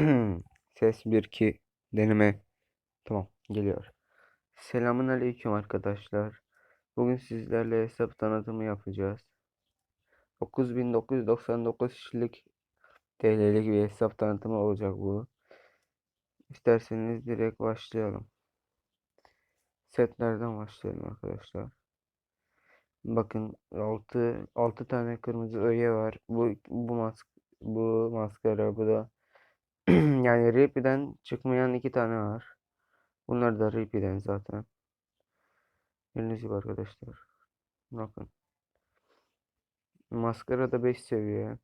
Ses 1 2 deneme. Tamam geliyor. Selamun aleyküm arkadaşlar. Bugün sizlerle hesap tanıtımı yapacağız. 9999 kişilik TL'lik bir hesap tanıtımı olacak bu. İsterseniz direkt başlayalım. Setlerden başlayalım arkadaşlar. Bakın 6 6 tane kırmızı öğe var. Bu bu mask bu maskara bu da yani Reaper'den çıkmayan iki tane var. Bunlar da Reaper'den zaten. Gördüğünüz gibi arkadaşlar. Bakın. Maskara da 5 seviye.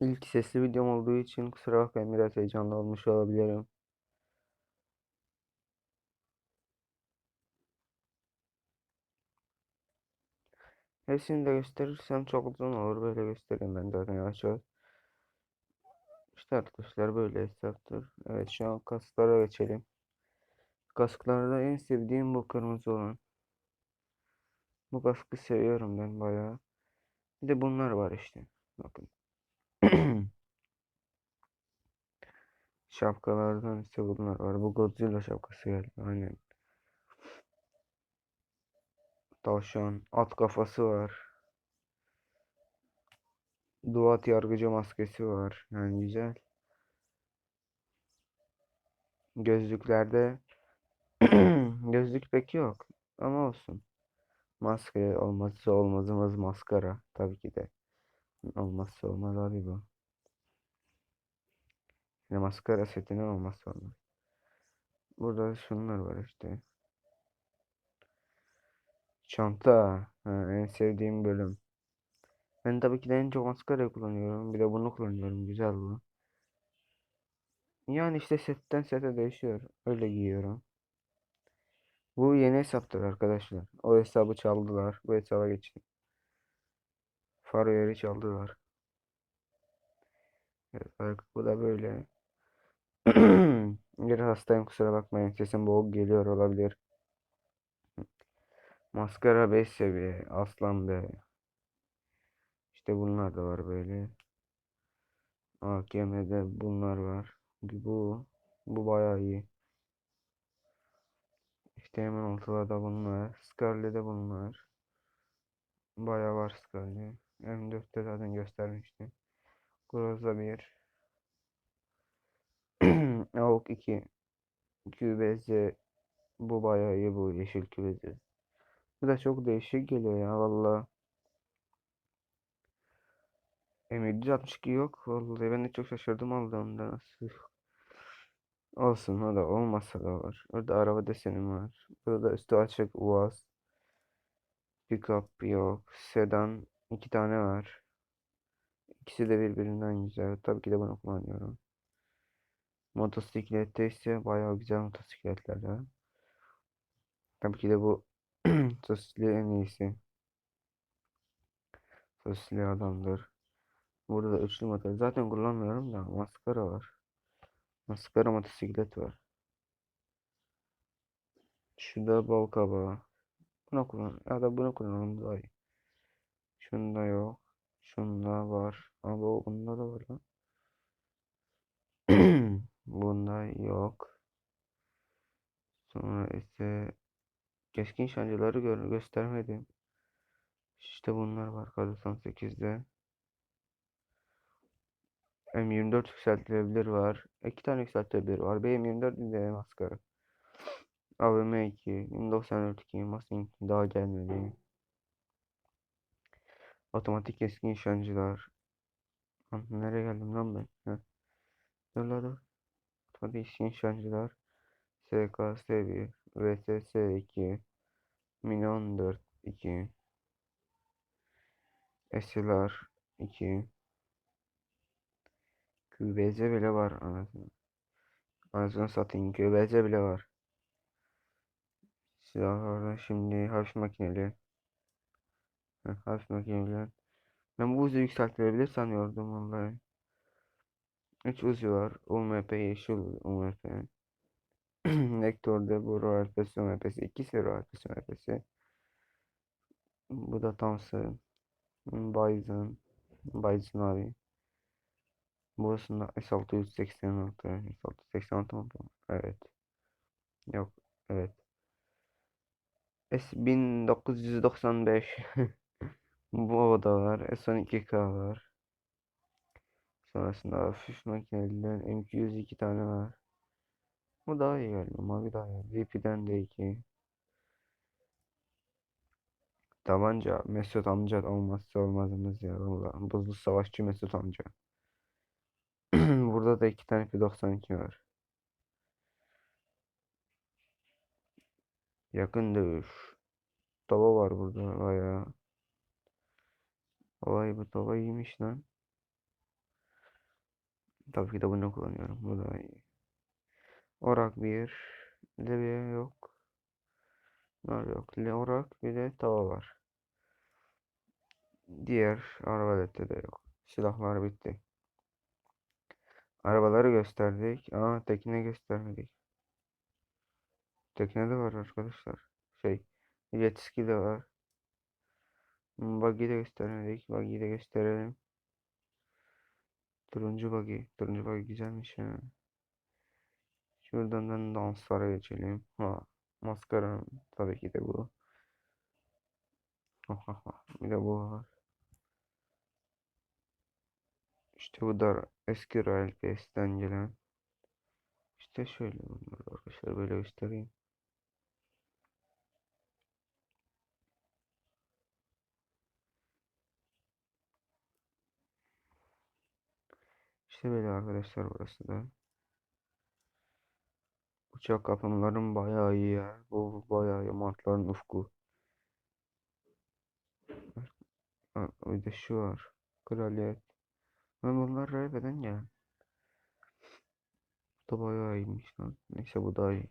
İlk sesli videom olduğu için kusura bakmayın biraz heyecanlı olmuş olabilirim. Hepsini de gösterirsem çok uzun olur. Böyle göstereyim ben zaten yavaş yavaş. İşte arkadaşlar böyle hesaptır. Evet şu an kasklara geçelim. Kasklarda en sevdiğim bu kırmızı olan. Bu kaskı seviyorum ben bayağı. Bir de bunlar var işte. Bakın. Şapkalardan ise bunlar var. Bu Godzilla şapkası geldi. Aynen. Tavşan. At kafası var. Duat yargıcı maskesi var. Yani güzel. Gözlüklerde gözlük pek yok. Ama olsun. Maske olmazsa olmazımız maskara. Tabii ki de. Olmazsa olmaz abi bu. Yine maskara setinin olmazsa olmaz. Burada şunlar var işte. Çanta. Ha, en sevdiğim bölüm. Ben tabii ki de en çok maskara kullanıyorum. Bir de bunu kullanıyorum. Güzel bu. Yani işte setten sete değişiyor. Öyle giyiyorum. Bu yeni hesaptır arkadaşlar. O hesabı çaldılar. Bu hesaba geçin. Faro çaldılar. Evet, bu da böyle. Bir hastayım kusura bakmayın. Sesim boğuk geliyor olabilir. Maskara 5 seviye. Aslan be. İşte bunlar da var böyle. AKM'de bunlar var. Bu bu bayağı iyi. İşte hemen ortada da bunlar. Scarlet'de bunlar. Bayağı var Scarlet. M4'te zaten göstermiştim. Groza 1. Avuk 2. QBZ bu bayağı iyi bu yeşil QBZ. Bu da çok değişik geliyor ya valla. M762 yok. Vallahi ben de çok şaşırdım aldığımda nasıl. Olsun o da olmasa da var. Orada araba deseni var. Burada üstü açık UAZ. Pickup yok. Sedan iki tane var. İkisi de birbirinden güzel. Tabii ki de bunu kullanıyorum. Motosiklette ise bayağı güzel motosikletler. Tabii ki de bu sosisli en iyisi. Sosisli adamdır. Burada da üçlü motor. Zaten kullanmıyorum da maskara var. Maskara motosiklet var. Şurada bal kabağı. Bunu kullan. Ya da bunu kullanalım daha iyi. Şunda yok. Şunda var. Ama o bunda da var lan. Bunda yok. Sonra ise keskin şancıları gör göstermedim. İşte bunlar var kar 98'de. M24 yükseltilebilir var. İki tane yükseltilebilir var. BM24 de maskara. AVM 2, 1094 2, Mustang daha gelmedi. Otomatik keskin nişancılar. Nereye geldim lan ben? Heh. Dur la dur. Otomatik keskin nişancılar. SKS 1, VSS 2, Mini 14 2, SLR 2, QBZ bile var anasını. Anasını satayım QBZ bile var. Silahlarda şimdi hafif makineli. Heh, hafif makineli. Ben bu hızı yükseltilebilir sanıyordum vallahi. 3 uzi var. UMP yeşil UMP. Vector'da bu Royal Pass UMP'si. İkisi Royal Pass UMP'si. Bu da Thompson. Bison. Bison abi. Burasında S686. S686 mı? bu? Evet. Yok. Evet. S1995. Bu da var. S12K var. Sonrasında hafif makineliler M202 tane var. Bu daha iyi galiba. Mavi daha iyi. VP'den de 2. Tabanca Mesut amca olmazsa olmazımız ya. Vallahi buzlu savaşçı Mesut amca. Burada da iki tane P92 var. Yakın dövüş. Tava var burada bayağı. Vay bu tava iyiymiş lan. Tabii ki de bunu kullanıyorum. Bu da iyi. Orak bir. Levye yok. Nar yok. Le orak bir de tava var. Diğer arbalette de yok. Silahlar bitti. Arabaları gösterdik. Aa tekne göstermedik. Tekne de var arkadaşlar. Şey, jet ski de var. Buggy de göstermedik. Buggy'yi de gösterelim. Turuncu buggy. Turuncu buggy güzelmiş ya. Şuradan da danslara geçelim. Ha, maskara tabii ki de bu. Ha, ha, ha. Bir de bu var. İşte bu da eski Royal Pass'ten gelen. İşte şöyle bunlar arkadaşlar böyle göstereyim. İşte böyle arkadaşlar burası da. Uçak yapımların bayağı iyi ya. Bu bayağı iyi. Martların ufku. Ha, bir de şu var. Kraliyet. Ben bunlar raybeden ya. Bu da bayağı iyiymiş lan. Neyse bu daha iyi.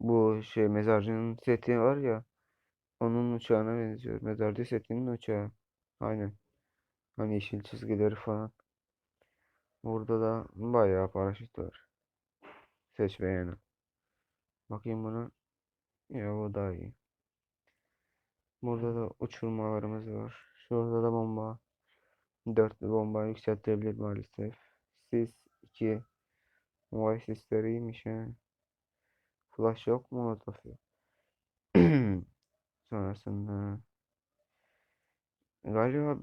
Bu şey mezarcının seti var ya. Onun uçağına benziyor. Mezarcı setinin uçağı. Aynen. Hani yeşil çizgileri falan. Burada da bayağı paraşüt var. Seç. Bakayım buna. Ya bu daha iyi. Burada da uçurmalarımız var. Şurada da bomba. Dörtlü bomba yükseltebilir maalesef. Sis 2. Vay sisleri iyiymiş ha. Flash yok mu? Molotof yok. Sonrasında galiba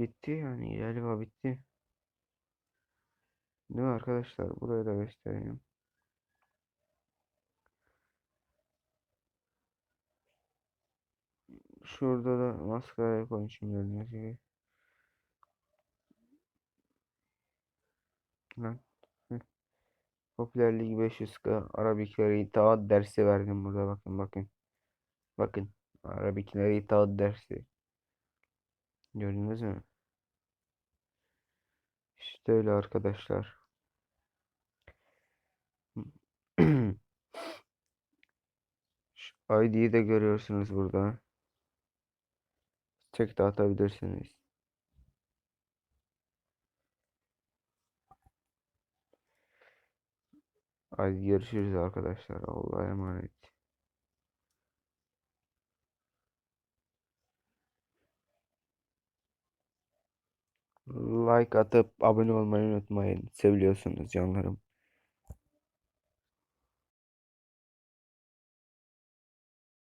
bitti yani galiba bitti. Değil mi arkadaşlar? Burayı da göstereyim. Şurada da maskaraya koymuşum gördüğünüz gibi. Lan. heh. Popülerlik 500K Arabiklere itaat dersi verdim burada bakın bakın. Bakın. Arabiklere itaat dersi. Gördünüz mü? İşte öyle arkadaşlar. ID'yi de görüyorsunuz burada. Çek de atabilirsiniz. Hadi görüşürüz arkadaşlar. Allah'a emanet. Like atıp abone olmayı unutmayın. Seviyorsunuz canlarım.